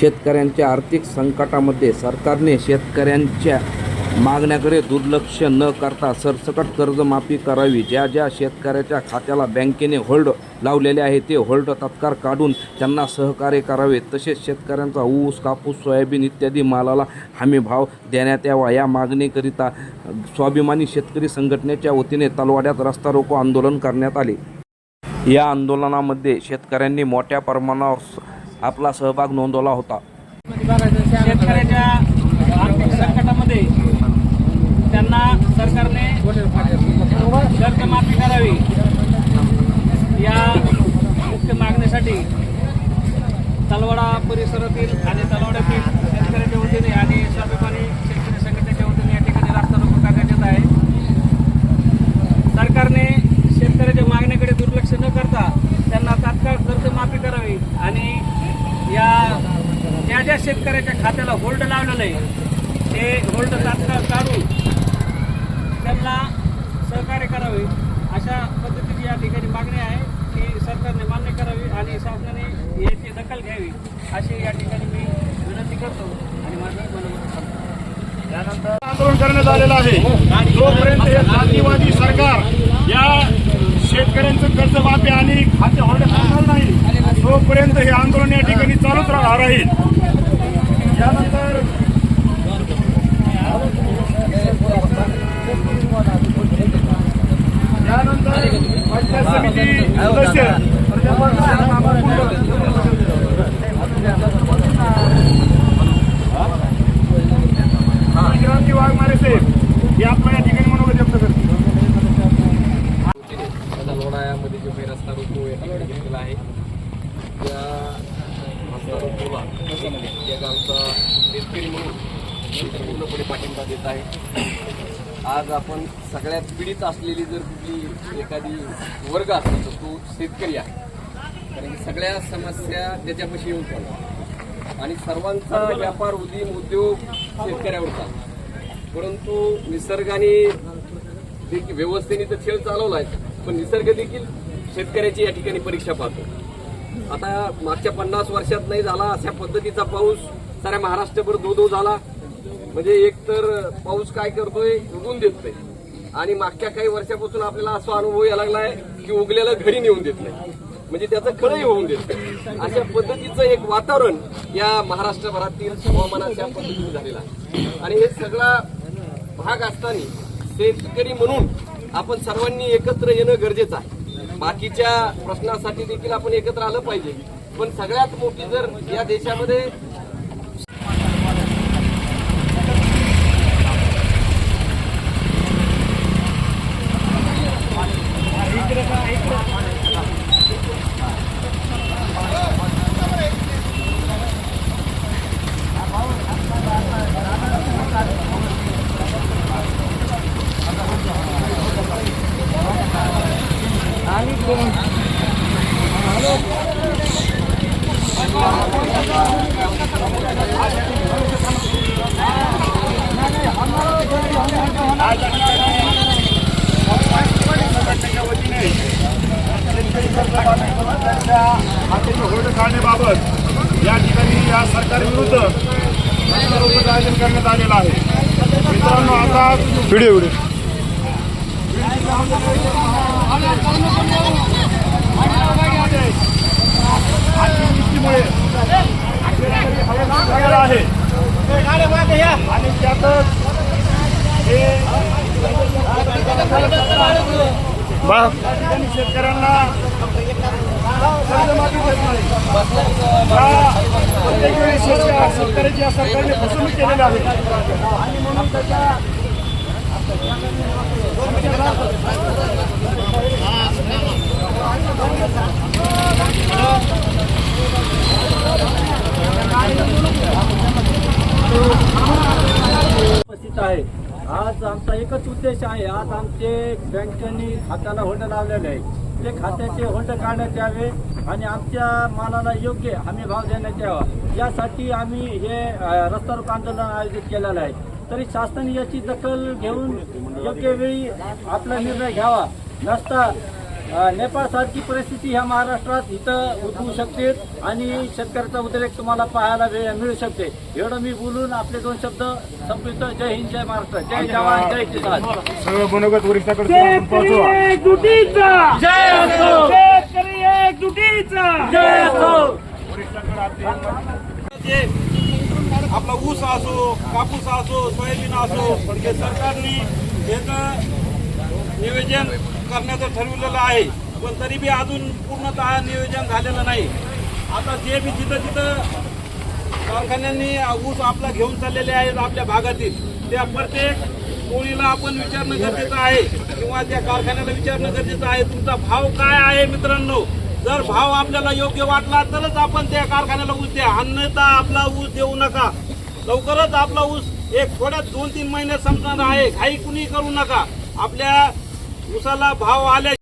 शेतकऱ्यांच्या आर्थिक संकटामध्ये सरकारने शेतकऱ्यांच्या मागण्याकडे दुर्लक्ष न करता सरसकट कर्जमाफी करावी. ज्या ज्या शेतकऱ्याच्या खात्याला बँकेने होल्ड लावलेले आहे ते होल्ड तत्काळ काढून त्यांना सहकार्य करावे. तसेच शेतकऱ्यांचा ऊस कापूस सोयाबीन इत्यादी मालाला हमी भाव देण्यात यावा. या मागणीकरिता स्वाभिमानी शेतकरी संघटनेच्या वतीने तलवाड्यात रस्ता रोको आंदोलन करण्यात आले. या आंदोलनामध्ये शेतकऱ्यांनी मोठ्या प्रमाणावर आपला सहभाग नोंदवला होता. शेतकऱ्याच्या आर्थिक संकटामध्ये त्यांना सरकारने कर्जमाफी करावी. या मुख्य मागणीसाठी तलवाडा परिसरातील आणि तलवाड्यातील शेतकऱ्याच्या वतीने आणि स्वाभिमानी शेतकरी संघटनेच्या वतीने या ठिकाणी रास्ता रोको करण्यात येत आहे. सरकारने शेतकऱ्याच्या मागण्या दुर्लक्ष न करता त्यांना तात्काळ कर्जमाफी करावी आणि या ज्या शेतकऱ्याच्या खात्याला होल्ड लावलेलं आहे ते होल्ड तात्काळ काढून त्यांना सहकार्य करावे. अशा पद्धतीची या ठिकाणी मागणी आहे की सरकारने मान्य करावी आणि शासनाने याची दखल घ्यावी अशी या ठिकाणी मी विनंती करतो आणि माझं मनोमत त्यानंतर आंदोलन करण्यात आलेलं आहे. जोपर्यंत हे जातीवादी सरकार या शेतकऱ्यांचं कर्जमाफी आणि खाते होल्ड होणार नाही. तोपर्यंत हे आंदोलन या ठिकाणी चालूच राहणार आहे. यानंतर यानंतर पंचायत समिती सदस्य क्रांती वाघमारे साहेब हे आपल्या या ठिकाणी मनोगत व्यक्त करतील तलवाडामध्ये जो काही रस्ता रोको या ठिकाणी घेतलेला आहे त्या रस्ता रोकोला या गावचा शेतकरी म्हणून पूर्णपणे पाठिंबा देत आहे आज आपण सगळ्यात पीडित असलेली जर कुठली एखादी वर्ग असेल तर तो शेतकरी आहे. कारण की सगळ्या समस्या त्याच्यापाशी येऊन चालतात आणि सर्वांचा व्यापार उदीम उद्योग शेतकऱ्यावर चालतो. परंतु निसर्गाने देखील व्यवस्थेने तर खेळ चालवला आहे पण निसर्ग देखील शेतकऱ्याची या ठिकाणी परीक्षा पाहतो. आता मागच्या पन्नास वर्षात नाही झाला अशा पद्धतीचा पाऊस साऱ्या महाराष्ट्रभर दो दो झाला. म्हणजे एक तर पाऊस काय करतोय? उगून देत नाही. आणि मागच्या काही वर्षापासून आपल्याला असा अनुभव यायला लागलाय की उगलेलं घरी नेऊन देत नाही. म्हणजे त्याचं खरंही होऊन देत नाही. अशा पद्धतीचं एक वातावरण या महाराष्ट्रभरातील हवामानाच्या पद्धतीने झालेलं आहे. आणि हे सगळा भाग असताना शेतकरी म्हणून आपण सर्वांनी एकत्र येणं गरजेचं आहे. बाकीच्या प्रश्नासाठी देखील आपण एकत्र आलं पाहिजे. पण सगळ्यात मोठी जर या देशामध्ये कर्जमाफीच्या खात्याचे होल्ड काढण्याबाबत या ठिकाणी या सरकारविरुद्ध आयोजन करण्यात आलेलं आहे. मित्रांनो आता व्हिडिओ व्हिडिओ. आहे. आणि त्यातच हे या शेतकऱ्यांना कर्जमाफी देत नाही या प्रत्येक वेळी शेतकऱ्या- शेतकऱ्याची या सरकारने फसवणूक केलेली आहे आणि म्हणून त्याच्या उपस्थित आहे आज आमचा एकच उद्देश आहे आज आमचे बँकेनी खात्याला होल्ड लावलेले आहे. ते खात्याचे होल्ड काढण्यात यावे आणि आमच्या मालाला योग्य हमी भाव देण्यात यावा. यासाठी आम्ही हे रस्ता रोक आंदोलन आयोजित केलेलं आहे. तरी शासनाने याची दखल घेऊन योग्य वेळी आपला निर्णय घ्यावा. नसता नेपाळसारखी परिस्थिती ह्या महाराष्ट्रात इथं उद्भवू शकते आणि शेतकऱ्याचा उद्रेक तुम्हाला पाहायला मिळू शकते. एवढं मी बोलून आपले दोन शब्द संपवितो. जय हिंद जय महाराष्ट्र. जय जवान जय किसान. मनोगत वरिष्ठाकडे वरिष्ठाकडे आपले आपला ऊस असो कापूस असो सोयाबीन असो हे सरकारने याचं नियोजन करण्याचं ठरविलेलं आहे. पण तरी बी अजून पूर्णतः नियोजन झालेलं नाही. आता जे बी जिथं जिथं कारखान्यांनी ऊस आपला घेऊन चाललेले आहेत आपल्या भागातील त्या प्रत्येक टोळीला आपण विचारणं गरजेचं आहे. किंवा त्या कारखान्याला विचारणं गरजेचं आहे. तुमचा भाव काय आहे मित्रांनो? जर भाव आपल्याला योग्य वाटला तरच आपण त्या कारखान्याला ऊस द्या. अन्यथा आपला ऊस देऊ नका. लवकरच आपला ऊस एक थोड्यात दोन तीन महिन्यात संपणार आहे. घाई कुणी करू नका. आपल्या उसाला भाव आल्या